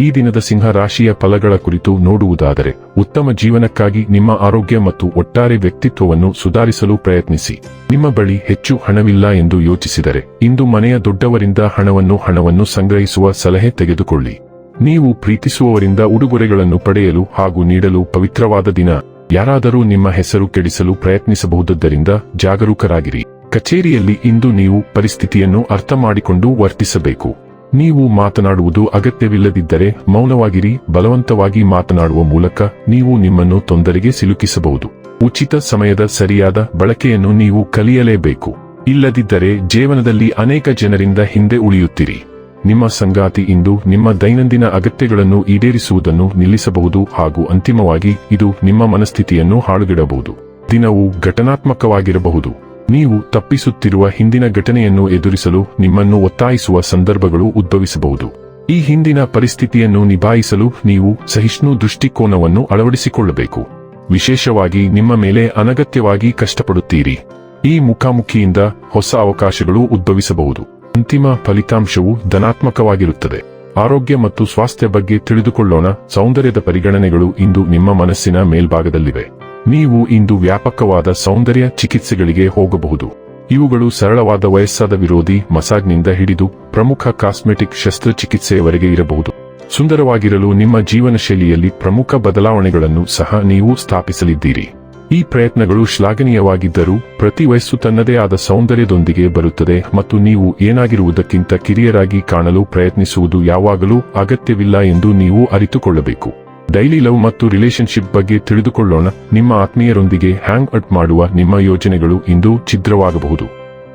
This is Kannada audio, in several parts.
ಈ ದಿನದ ಸಿಂಹ ರಾಶಿಯ ಫಲಗಳ ಕುರಿತು ನೋಡುವುದಾದರೆ, ಉತ್ತಮ ಜೀವನಕ್ಕಾಗಿ ನಿಮ್ಮ ಆರೋಗ್ಯ ಮತ್ತು ಒಟ್ಟಾರೆ ವ್ಯಕ್ತಿತ್ವವನ್ನು ಸುಧಾರಿಸಲು ಪ್ರಯತ್ನಿಸಿ. ನಿಮ್ಮ ಬಳಿ ಹೆಚ್ಚು ಹಣವಿಲ್ಲ ಎಂದು ಯೋಚಿಸಿದರೆ, ಇಂದು ಮನೆಯ ದೊಡ್ಡವರಿಂದ ಹಣವನ್ನು ಹಣವನ್ನು ಸಂಗ್ರಹಿಸುವ ಸಲಹೆ ತೆಗೆದುಕೊಳ್ಳಿ. ನೀವು ಪ್ರೀತಿಸುವವರಿಂದ ಉಡುಗೊರೆಗಳನ್ನು ಪಡೆಯಲು ಹಾಗೂ ನೀಡಲು ಪವಿತ್ರವಾದ ದಿನ. ಯಾರಾದರೂ ನಿಮ್ಮ ಹೆಸರು ಕೆಡಿಸಲು ಪ್ರಯತ್ನಿಸಬಹುದದ್ದರಿಂದ ಜಾಗರೂಕರಾಗಿರಿ. ಕಚೇರಿಯಲ್ಲಿ ಇಂದು ನೀವು ಪರಿಸ್ಥಿತಿಯನ್ನು ಅರ್ಥ ಮಾಡಿಕೊಂಡು ವರ್ತಿಸಬೇಕು. ನೀವು ಮಾತನಾಡುವುದು ಅಗತ್ಯವಿಲ್ಲದಿದ್ದರೆ ಮೌನವಾಗಿರಿ, ಬಲವಂತವಾಗಿ ಮಾತನಾಡುವ ಮೂಲಕ ನೀವು ನಿಮ್ಮನ್ನು ತೊಂದರೆಗೆ ಸಿಲುಕಿಸಬಹುದು. ಉಚಿತ ಸಮಯದ ಸರಿಯಾದ ಬಳಕೆಯನ್ನು ನೀವು ಕಲಿಯಲೇಬೇಕು. ಇಲ್ಲದಿದ್ದರೆ ಜೀವನದಲ್ಲಿ ಅನೇಕ ಜನರಿಂದ ಹಿಂದೆ ಉಳಿಯುತ್ತೀರಿ. ನಿಮ್ಮ ಸಂಗಾತಿ ಇಂದು ನಿಮ್ಮ ದೈನಂದಿನ ಅಗತ್ಯಗಳನ್ನು ಈಡೇರಿಸುವುದನ್ನು ನಿಲ್ಲಿಸಬಹುದು ಹಾಗೂ ಅಂತಿಮವಾಗಿ ಇದು ನಿಮ್ಮ ಮನಸ್ಥಿತಿಯನ್ನು ಹಾಳುಗಿಡಬಹುದು. ದಿನವು ಘಟನಾತ್ಮಕವಾಗಿರಬಹುದು. ನೀವು ತಪ್ಪಿಸುತ್ತಿರುವ ಹಿಂದಿನ ಘಟನೆಯನ್ನು ಎದುರಿಸಲು ನಿಮ್ಮನ್ನು ಒತ್ತಾಯಿಸುವ ಸಂದರ್ಭಗಳು ಉದ್ಭವಿಸಬಹುದು. ಈ ಹಿಂದಿನ ಪರಿಸ್ಥಿತಿಯನ್ನು ನಿಭಾಯಿಸಲು ನೀವು ಸಹಿಷ್ಣು ದೃಷ್ಟಿಕೋನವನ್ನು ಅಳವಡಿಸಿಕೊಳ್ಳಬೇಕು. ವಿಶೇಷವಾಗಿ ನಿಮ್ಮ ಮೇಲೆ ಅನಗತ್ಯವಾಗಿ ಕಷ್ಟಪಡುತ್ತೀರಿ. ಈ ಮುಖಾಮುಖಿಯಿಂದ ಹೊಸ ಅವಕಾಶಗಳು ಉದ್ಭವಿಸಬಹುದು. ಅಂತಿಮ ಫಲಿತಾಂಶವು ಧನಾತ್ಮಕವಾಗಿರುತ್ತದೆ. ಆರೋಗ್ಯ ಮತ್ತು ಸ್ವಾಸ್ಥ್ಯ ಬಗ್ಗೆ ತಿಳಿದುಕೊಳ್ಳೋಣ. ಸೌಂದರ್ಯದ ಪರಿಗಣನೆಗಳು ಇಂದು ನಿಮ್ಮ ಮನಸ್ಸಿನ ಮೇಲ್ಭಾಗದಲ್ಲಿವೆ. ನೀವು ಇಂದು ವ್ಯಾಪಕವಾದ ಸೌಂದರ್ಯ ಚಿಕಿತ್ಸೆಗಳಿಗೆ ಹೋಗಬಹುದು. ಇವುಗಳು ಸರಳವಾದ ವಯಸ್ಸಾದ ವಿರೋಧಿ ಮಸಾಜ್ನಿಂದ ಹಿಡಿದು ಪ್ರಮುಖ ಕಾಸ್ಮೆಟಿಕ್ ಶಸ್ತ್ರಚಿಕಿತ್ಸೆಯವರೆಗೆ ಇರಬಹುದು. ಸುಂದರವಾಗಿರಲು ನಿಮ್ಮ ಜೀವನ ಶೈಲಿಯಲ್ಲಿ ಪ್ರಮುಖ ಬದಲಾವಣೆಗಳನ್ನು ಸಹ ನೀವು ಸ್ಥಾಪಿಸಲಿದ್ದೀರಿ. ಈ ಪ್ರಯತ್ನಗಳು ಶ್ಲಾಘನೀಯವಾಗಿದ್ದರೂ ಪ್ರತಿ ವಯಸ್ಸು ತನ್ನದೇ ಆದ ಸೌಂದರ್ಯದೊಂದಿಗೆ ಬರುತ್ತದೆ ಮತ್ತು ನೀವು ಏನಾಗಿರುವುದಕ್ಕಿಂತ ಕಿರಿಯರಾಗಿ ಕಾಣಲು ಪ್ರಯತ್ನಿಸುವುದು ಯಾವಾಗಲೂ ಅಗತ್ಯವಿಲ್ಲ ಎಂದು ನೀವು ಅರಿತುಕೊಳ್ಳಬೇಕು. ಡೈಲಿ ಲವ್ ಮತ್ತು ರಿಲೇಶನ್ಶಿಪ್ ಬಗ್ಗೆ ತಿಳಿದುಕೊಳ್ಳೋಣ. ನಿಮ್ಮ ಆತ್ಮೀಯರೊಂದಿಗೆ ಹ್ಯಾಂಗ್ ಔಟ್ ಮಾಡುವ ನಿಮ್ಮ ಯೋಜನೆಗಳು ಇಂದು ಛಿದ್ರವಾಗಬಹುದು.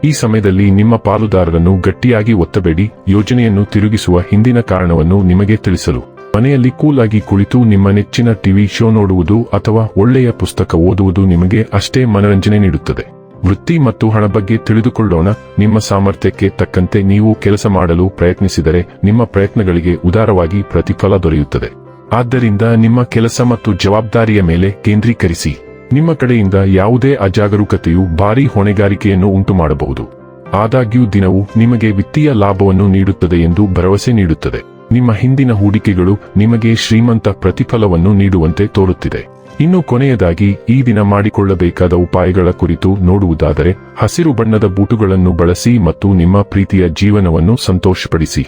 ಈ ಸಮಯದಲ್ಲಿ ನಿಮ್ಮ ಪಾಲುದಾರರನ್ನು ಗಟ್ಟಿಯಾಗಿ ಒತ್ತಬೇಡಿ. ಯೋಜನೆಯನ್ನು ತಿರುಗಿಸುವ ಹಿಂದಿನ ಕಾರಣವನ್ನು ನಿಮಗೆ ತಿಳಿಸಲು. ಮನೆಯಲ್ಲಿ ಕೂಲ್ ಆಗಿ ಕುಳಿತು ನಿಮ್ಮ ನೆಚ್ಚಿನ ಟಿವಿ ಶೋ ನೋಡುವುದು ಅಥವಾ ಒಳ್ಳೆಯ ಪುಸ್ತಕ ಓದುವುದು ನಿಮಗೆ ಅಷ್ಟೇ ಮನರಂಜನೆ ನೀಡುತ್ತದೆ. ವೃತ್ತಿ ಮತ್ತು ಹಣ ಬಗ್ಗೆ ತಿಳಿದುಕೊಳ್ಳೋಣ. ನಿಮ್ಮ ಸಾಮರ್ಥ್ಯಕ್ಕೆ ತಕ್ಕಂತೆ ನೀವು ಕೆಲಸ ಮಾಡಲು ಪ್ರಯತ್ನಿಸಿದರೆ ನಿಮ್ಮ ಪ್ರಯತ್ನಗಳಿಗೆ ಉದಾರವಾಗಿ ಪ್ರತಿಫಲ ದೊರೆಯುತ್ತದೆ. ಆದ್ದರಿಂದ ನಿಮ್ಮ ಕೆಲಸ ಮತ್ತು ಜವಾಬ್ದಾರಿಯ ಮೇಲೆ ಕೇಂದ್ರೀಕರಿಸಿ. ನಿಮ್ಮ ಕಡೆಯಿಂದ ಯಾವುದೇ ಅಜಾಗರೂಕತೆಯು ಭಾರೀ ಹೊಣೆಗಾರಿಕೆಯನ್ನು ಉಂಟುಮಾಡಬಹುದು. ಆದಾಗ್ಯೂ ದಿನವು ನಿಮಗೆ ವಿತ್ತೀಯ ಲಾಭವನ್ನು ನೀಡುತ್ತದೆ ಎಂದು ಭರವಸೆ ನೀಡುತ್ತದೆ. ನಿಮ್ಮ ಹಿಂದಿನ ಹೂಡಿಕೆಗಳು ನಿಮಗೆ ಶ್ರೀಮಂತ ಪ್ರತಿಫಲವನ್ನು ನೀಡುವಂತೆ ತೋರುತ್ತಿದೆ. ಇನ್ನು ಕೊನೆಯದಾಗಿ, ಈ ದಿನ ಮಾಡಿಕೊಳ್ಳಬೇಕಾದ ಉಪಾಯಗಳ ಕುರಿತು ನೋಡುವುದಾದರೆ, ಹಸಿರು ಬಣ್ಣದ ಬೂಟುಗಳನ್ನು ಬಳಸಿ ಮತ್ತು ನಿಮ್ಮ ಪ್ರೀತಿಯ ಜೀವನವನ್ನು ಸಂತೋಷಪಡಿಸಿ.